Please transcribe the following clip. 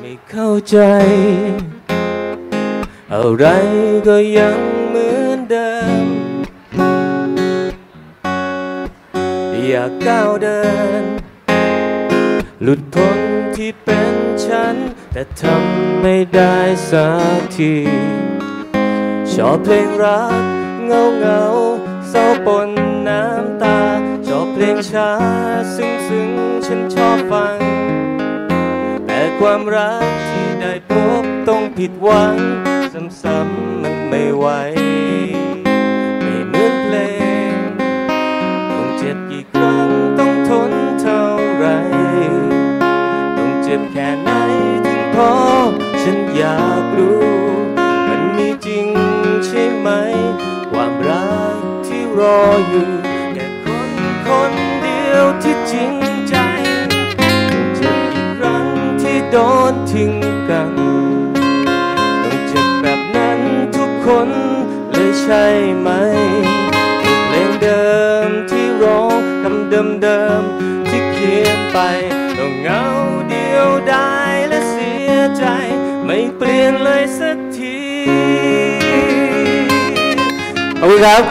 ไม่เข้าใจ อะไรก็ยังเหมือนเดิม อยากก้าวเดิน หลุดพ้นที่เป็นฉัน แต่ทำไม่ได้สักที ชอบเพลงรักเงาเงาเศร้าปนน้ำตา ชอบเพลงช้า ซึ้งซึ้งฉันชอบฟัง ความรักที่ได้พบต้องผิดหวัง ซ้ำๆมันไม่ไหว ไม่เหมือนเพลงต้องเจ็บกี่ครั้งต้องทนเท่าไร ต้องเจ็บแค่ไหนถึงพอ ฉันอยากรู้ มันมีจริงใช่ไหม ความรักที่รออยู่ โดนทิ้งกัน ต้องเจ็บแบบนั้นทุกคนเลยใช่ไหม เพลงเดิมที่ร้องคำเดิมเดิมๆที่เขียนไปต้องเหงาเดียวดายและเสียใจ ไม่เปลี่ยนเลยสักที ขอบคุณครับ